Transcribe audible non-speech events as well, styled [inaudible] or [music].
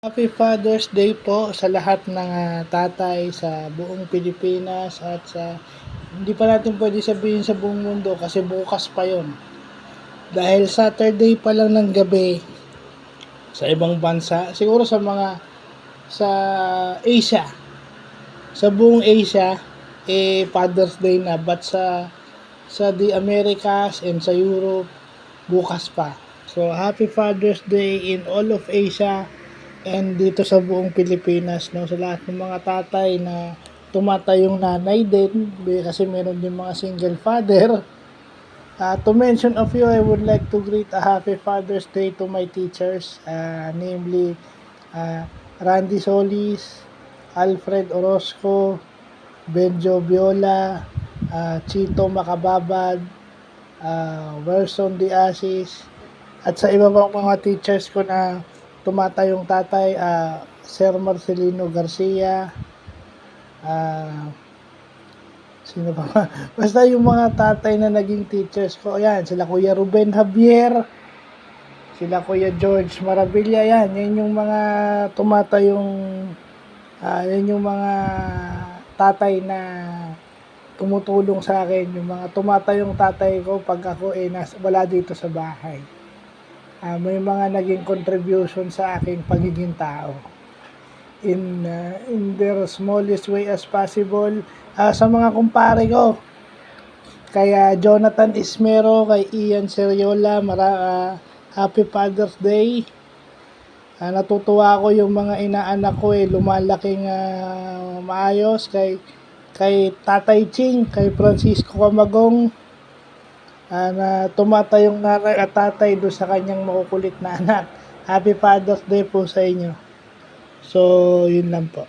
Happy Father's Day po sa lahat ng ah, tatay sa buong Pilipinas at sa hindi pa natin pwede sabihin sa buong mundo kasi bukas pa yon. Dahil Saturday pa lang ng gabi sa ibang bansa, siguro sa mga sa Asia, sa buong Asia, eh Father's Day na but sa sa the Americas and sa Europe bukas pa. So happy Father's Day in all of Asia and dito sa buong Pilipinas no sa lahat ng mga tatay na tumatayong nanay din kasi meron din mga single father. Uh, to mention a few, I would like to greet a happy Father's Day to my teachers, uh, namely uh, Randy Solis, Alfred Orozco, Benjo Viola, uh, Chito Macababad, uh, Werson De Asis, at sa iba pang mga teachers ko na tumatayong tatay, uh, Sir Marcelino Garcia, uh, Sino pa ba? [laughs] Basta yung mga tatay na naging teachers ko, ayan, sila Kuya Ruben Javier, sila Kuya George Maravilla, yan, yan yung mga tumatayong, ah, yan yung mga tatay na tumutulong sa akin, yung mga tumatayong tatay ko pag ako eh nas, wala dito sa bahay. Ah, may mga naging contribution sa aking pagiging tao. In uh, in their smallest way as possible. Ah, sa mga kumpare ko kaya Jonathan Ismero kay Ian Seriola mara, ah, Happy Father's Day. Ah, natutuwa ako yung mga inaanak ko eh lumalaking ah, maayos kay kay Tatay Ching kay Francisco Camagong ah, na tumatayong nanay at tatay doon sa kanyang makukulit na anak. Happy Father's Day po sa inyo. So yun lang po